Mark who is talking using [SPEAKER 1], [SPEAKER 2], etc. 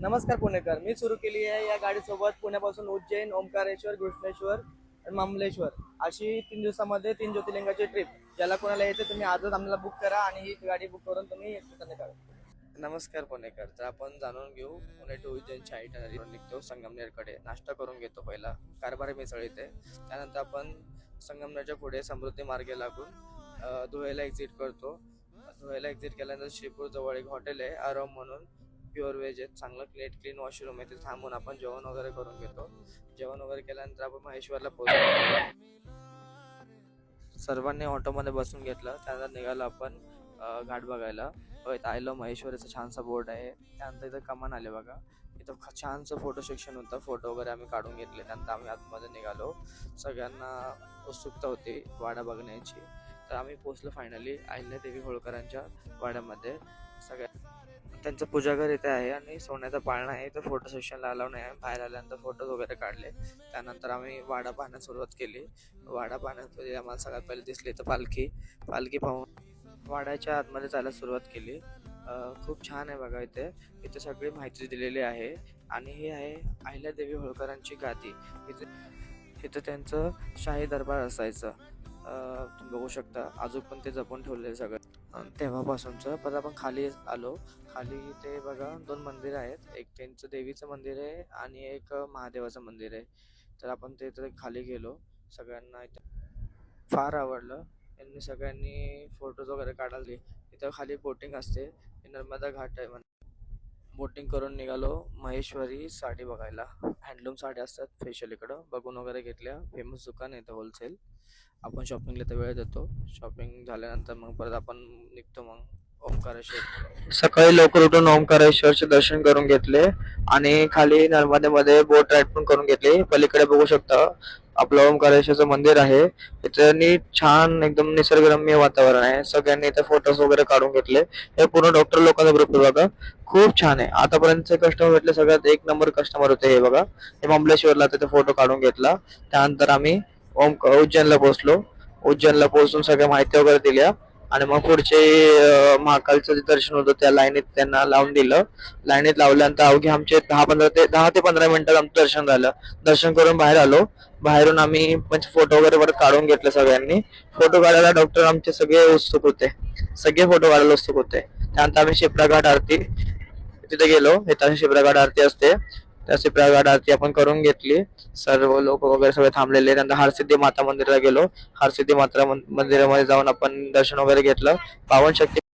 [SPEAKER 1] नमस्कार पुणेकर. मी सुरू केली आहे या गाडीसोबत पुण्यापासून उज्जैन ओंकारेश्वर घृष्णेश्वर आणि मामलेश्वर अशी तीन दिवसामध्ये तीन ज्योतिर्लिंगाची ट्रिप ज्याला कोणाला यायचं तुम्ही आजच आम्हाला बुक करा आणि ही गाडी बुक करून तुम्ही एकमेकांना करा नमस्कार पुणेकर. तर आपण जाणून घेऊ पुणे टू उज्जैनच्या आयटनरीवर निघतो संगमनेरकडे. नाश्ता करून घेतो पहिला. कारभार मिसळ इथे. त्यानंतर आपण संगमनेरच्या पुढे समृद्धी मार्गे लागून धुळेला एक्झिट करतो. धुळेला एक्झिट केल्यानंतर श्रीपूर जवळ एक हॉटेल आहे आरम म्हणून. प्युअर व्हेज आहे चांगलं क्लीन क्लीन वॉशरूम आहे ते थांबून आपण जेवण वगैरे करून घेतो. जेवण वगैरे केल्यानंतर आपण महेश्वरला पोहोचतो सर्वांनी ऑटोमध्ये बसून घेतलं त्यानंतर निघालो आपण घाट बघायला. इथं आयलो महेश्वरचं छानसा बोर्ड आहे. त्यानंतर इथं कमान आले बघा. इथं छानसं फोटो सेक्शन होतं. फोटो वगैरे आम्ही काढून घेतले. त्यानंतर आम्ही आतमध्ये निघालो. सगळ्यांना उत्सुकता होती वाडा बघण्याची. तर आम्ही पोचलो फायनली अहिल्यादेवी होळकरांच्या वाड्यामध्ये. सगळ्या त्यांचं पूजाघर इथे आहे आणि सोन्याचा पाळणा आहे. इथं फोटो सेशनला अलाव नाही आहे. बाहेर आल्यानंतर फोटोज वगैरे काढले. त्यानंतर आम्ही वाडा पाहण्यास सुरुवात केली. वाडा पाहण्यात आम्हाला सगळ्यात पहिले दिसली तर पालखी. पालखी पाहून वाड्याच्या आतमध्ये जायला सुरुवात केली. खूप छान आहे बघा इथे. इथे सगळी माहिती दिलेली आहे. आणि हे आहे अहिल्यादेवी होळकरांची गादी. इथे इथं त्यांचं शाही दरबार असायचं. तुम्ही बघू शकता. अजून पण ते जपून ठेवलेलं सगळं. तेव्हापासूनचं. परत आपण खाली आलो. खाली ते बघा दोन मंदिर आहेत. एक त्यांचं देवीचं मंदिर आहे आणि एक महादेवाचं मंदिर आहे. तर आपण ते तर खाली गेलो. सगळ्यांना इथं फार आवडलं. यांनी सगळ्यांनी फोटोज वगैरे काढले इथं खाली बोटिंग असते. हे नर्मदा घाट आहे बोटिंग करून निघालो महेश्वरी साडी बघायला. हँडलूम साड्या असतात फेशियल इकडं. बघून वगैरे घेतल्या. फेमस दुकान आहे होलसेल आपण शॉपिंगला तर वेळ देतो. शॉपिंग झाल्यानंतर मग परत आपण निघतो मग. ओंकारेश्वर. सकाळी लवकर उठून ओंकारेश्वरचे दर्शन करून घेतले आणि खाली नर्मदेमध्ये बोट राईड पण करून घेतली. पलीकडे बघू शकता. आपलं ओंकारेश्वरचं मंदिर आहे. इथं नीट छान एकदम निसर्गरम्य वातावरण आहे. सगळ्यांनी इथे फोटोज वगैरे काढून घेतले. हे पूर्ण डॉक्टर लोकांचा ग्रुप आहे बघा. खूप छान आहे. आतापर्यंतचे कस्टमर भेटले सगळ्यात एक नंबर कस्टमर होते हे बघा. हे महाबळेश्वरला तिथे फोटो काढून घेतला. त्यानंतर आम्ही ओम उज्जैनला पोहोचलो. उज्जैनला पोहोचून सगळ्या माहिती वगैरे दिल्या. आणि मग पुढचे महाकालचं जे दर्शन होतं त्या लाईनीत त्यांना लावून दिलं. लाईनीत लावल्यानंतर अवघे आमचे दहा पंधरा ते दहा ते पंधरा मिनिटात आमचं दर्शन झालं. दर्शन करून बाहेर आलो. बाहेरून आम्ही म्हणजे फोटो वगैरे परत काढून घेतले सगळ्यांनी. फोटो काढायला डॉक्टर आमचे सगळे उत्सुक होते. सगळे फोटो काढायला उत्सुक होते. त्यानंतर आम्ही शिप्रा घाट आरती तिथे गेलो. इथं शिप्रा घाट आरती असते. त्या शिप्रा आरती आपण करून घेतली. सर्व लोक वगैरे सगळे थांबलेले त्यानंतर हरसिद्धी माता मंदिराला गेलो. हरसिद्धी माता मंदिरामध्ये जाऊन आपण दर्शन वगैरे घेतलं. पावन शक्ती